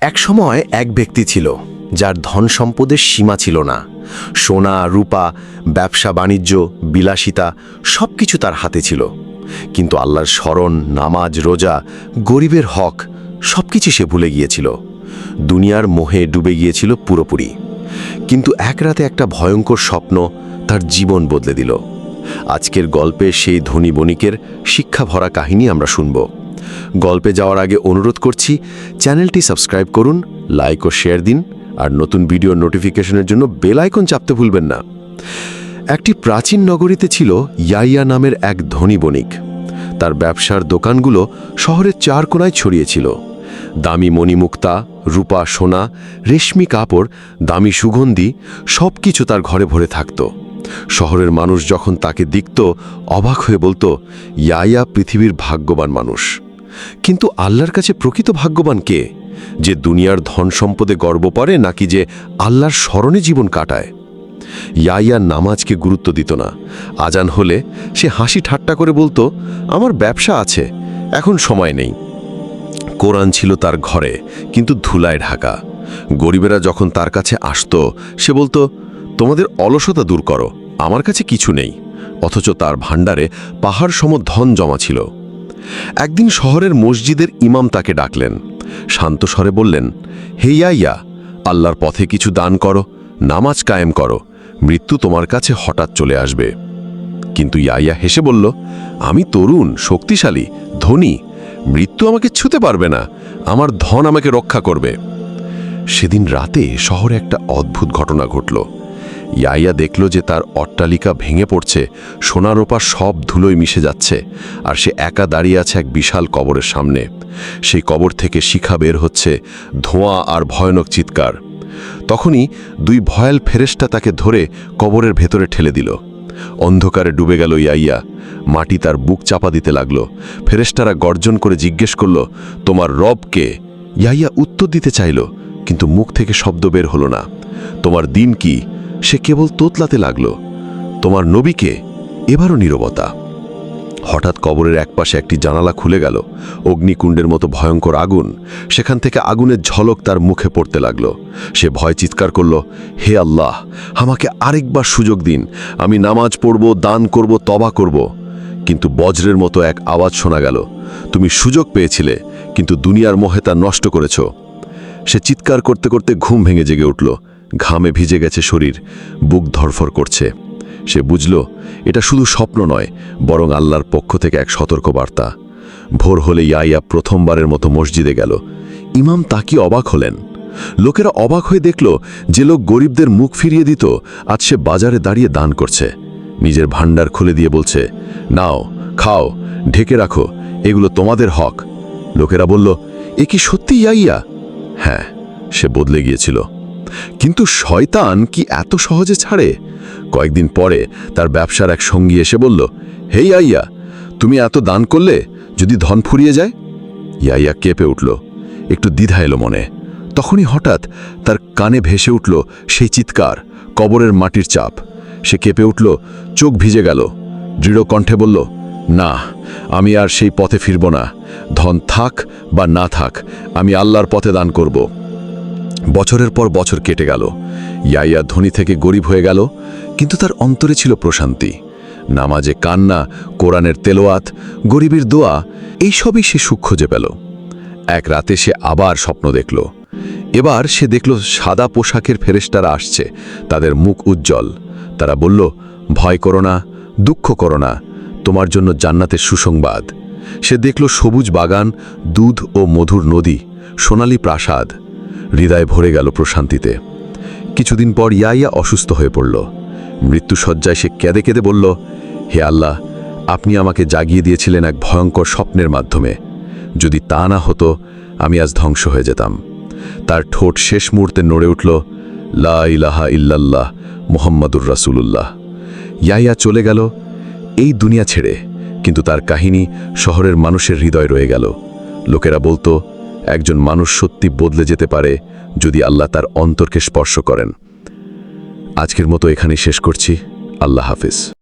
একসময় এক ব্যক্তি ছিল, যার ধন সম্পদের সীমা ছিল না। সোনা, রূপা, ব্যবসা, বাণিজ্য, বিলাসিতা সব কিছু তার হাতে ছিল। কিন্তু আল্লাহর স্মরণ, নামাজ, রোজা, গরিবের হক সব কিছু সে ভুলে গিয়েছিল। দুনিয়ার মোহে ডুবে গিয়েছিল পুরোপুরি। কিন্তু এক রাতে একটা ভয়ঙ্কর স্বপ্ন তার জীবন বদলে দিল। আজকের গল্পে সেই ধনী বণিকের শিক্ষা ভরা কাহিনী আমরা শুনব। গল্পে যাওয়ার আগে অনুরোধ করছি চ্যানেলটি সাবস্ক্রাইব করুন, লাইক ও শেয়ার দিন, আর নতুন ভিডিও নোটিফিকেশনের জন্য বেল আইকন চাপতে ভুলবেন না। একটি প্রাচীন নগরীতে ছিল ইয়াইয়া নামের এক ধনী বণিক। তার ব্যবসার দোকানগুলো শহরের চার কোনায় ছড়িয়েছিল দামি মণিমুক্তা, রূপা সোনা, রেশমি কাপড়, দামি সুগন্ধি সব কিছু তার ঘরে ভরে থাকত। শহরের মানুষ যখন তাকে দেখত, অবাক হয়ে বলতো, ইয়াইয়া পৃথিবীর ভাগ্যবান মানুষ। কিন্তু আল্লাহর কাছে প্রকৃত ভাগ্যবান কে যে দুনিয়ার ধন সম্পদে গর্ব পারে নাকি যে আল্লাহর স্মরণে জীবন কাটায়? ইয়াইয়া নামাজকে গুরুত্ব দিত না। আজান হলে সে হাসি ঠাট্টা করে বলতো, আমার ব্যবসা আছে, এখন সময় নেই। কোরআন ছিল তার ঘরে, কিন্তু ধুলায় ঢাকা। গরিবেরা যখন তার কাছে আসত, সে বলতো, তোমাদের অলসতা দূর করো, আমার কাছে কিছু নেই। অথচ তার ভাণ্ডারে পাহাড় সম ধন জমা ছিল। একদিন শহরের মসজিদের ইমাম তাকে ডাকলেন। শান্ত স্বরে বললেন, হে ইয়াইয়া, আল্লাহর পথে কিছু দান করো, নামাজ কায়েম করো, মৃত্যু তোমার কাছে হঠাৎ চলে আসবে। কিন্তু ইয়াইয়া হেসে বলল, আমি তরুণ, শক্তিশালী, ধনী, মৃত্যু আমাকে ছুতে পারবে না, আমার ধন আমাকে রক্ষা করবে। সেদিন রাতে শহরে একটা অদ্ভুত ঘটনা ঘটল। ইয়াইয়া দেখল যে তার অট্টালিকা ভেঙে পড়ছে সোনারোপা সব ধুলোয় মিশে যাচ্ছে, আর সে একা দাঁড়িয়ে আছে এক বিশাল কবরের সামনে। সেই কবর থেকে শিখা বের হচ্ছে, ধোঁয়া আর ভয়ানক চিৎকার। তখনই দুই ভয়াল ফেরেস্টা তাকে ধরে কবরের ভেতরে ঠেলে দিল। অন্ধকারে ডুবে গেল ইয়াইয়া মাটি তার বুক চাপা দিতে লাগল। ফেরেস্তারা গর্জন করে জিজ্ঞেস করল, তোমার রব কে? ইয়াইয়া উত্তর দিতে চাইল, কিন্তু মুখ থেকে শব্দ বের হলো না। তোমার দিন কি? সে কেবল তোতলাতে লাগল। তোমার নবীকে এবারও নীরবতা। হঠাৎ কবরের একপাশে একটি জানালা খুলে গেল। অগ্নিকুণ্ডের মতো ভয়ঙ্কর আগুন সেখান থেকে আগুনের ঝলক তার মুখে পড়তে লাগল। সে ভয় চিৎকার করল, হে আল্লাহ, আমাকে আরেকবার সুযোগ দিন। আমি নামাজ পড়ব, দান করব তবা করব। কিন্তু বজ্রের মতো এক আওয়াজ শোনা গেল, তুমি সুযোগ পেয়েছিলে, কিন্তু দুনিয়ার মোহে তা নষ্ট করেছ। সে চিৎকার করতে করতে ঘুম ভেঙে জেগে উঠল। ঘামে ভিজে গেছে শরীর, বুক ধরফর করছে। সে বুঝল, এটা শুধু স্বপ্ন নয়, বরং আল্লাহর পক্ষ থেকে এক সতর্ক বার্তা ভোর হলে ইয়াইয়া প্রথমবারের মতো মসজিদে গেল। ইমাম তাকি অবাক হলেন। লোকেরা অবাক হয়ে দেখল, যে লোক গরিবদের মুখ ফিরিয়ে দিত, আজ সে বাজারে দাঁড়িয়ে দান করছে। নিজের ভাণ্ডার খুলে দিয়ে বলছে, নাও, খাও, ঢেকে রাখো, এগুলো তোমাদের হক। লোকেরা বলল, এ কি সত্যি ইয়াইয়া হ্যাঁ সে বদলে গিয়েছিল। কিন্তু শয়তান কি এত সহজে ছাড়ে? কয়েকদিন পরে তার ব্যবসার এক সঙ্গী এসে বলল, হেই আইয়া, তুমি এত দান করলে যদি ধন ফুরিয়ে যায়? ইয়াইয়া কেঁপে উঠল, একটু দ্বিধা এলো মনে। তখনই হঠাৎ তার কানে ভেসে উঠল সেই চিৎকার, কবরের মাটির চাপ। সে কেঁপে উঠল, চোখ ভিজে গেল, দৃঢ় কণ্ঠে বলল, না, আমি আর সেই পথে ফিরব না। ধন থাক বা না থাক, আমি আল্লাহর পথে দান করব। বছরের পর বছর কেটে গেল। ইয়াইয়া ধনী থেকে গরিব হয়ে গেল, কিন্তু তার অন্তরে ছিল প্রশান্তি। নামাজে কান্না, কোরআনের তেলোয়াত, গরিবের দোয়া, এইসবই সে সুখ খুঁজে পেল। এক রাতে সে আবার স্বপ্ন দেখল। এবার সে দেখল সাদা পোশাকের ফেরেস্তারা আসছে, তাদের মুখ উজ্জ্বল। তারা বলল, ভয় করো না, দুঃখ করো না, তোমার জন্য জান্নাতের সুসংবাদ। সে দেখল সবুজ বাগান, দুধ ও মধুর নদী, সোনালি প্রাসাদ। হৃদয় ভরে গেল প্রশান্তিতে। কিছুদিন পর ইয়াইয়া অসুস্থ হয়ে পড়ল। মৃত্যুসজ্জায় সে কেঁদে কেঁদে বলল, হে আল্লাহ, আপনি আমাকে জাগিয়ে দিয়েছিলেন এক ভয়ঙ্কর স্বপ্নের মাধ্যমে। যদি তা না হতো, আমি আজ ধ্বংস হয়ে যেতাম। তার ঠোঁট শেষ মুহূর্তে নড়ে উঠল, লা ইলাহা ইল্লাল্লাহ মোহাম্মদুর রাসূলুল্লাহ। ইয়াইয়া চলে গেল, এই দুনিয়া ছেড়ে। কিন্তু তার কাহিনী শহরের মানুষের হৃদয় রয়ে গেল। লোকেরা বলতো একজন মানুষ সত্যি বদলে যেতে পারে যদি আল্লাহ তার অন্তরকে স্পর্শ করেন। আজকের মতো এখানেই শেষ করছি। আল্লাহ হাফিজ।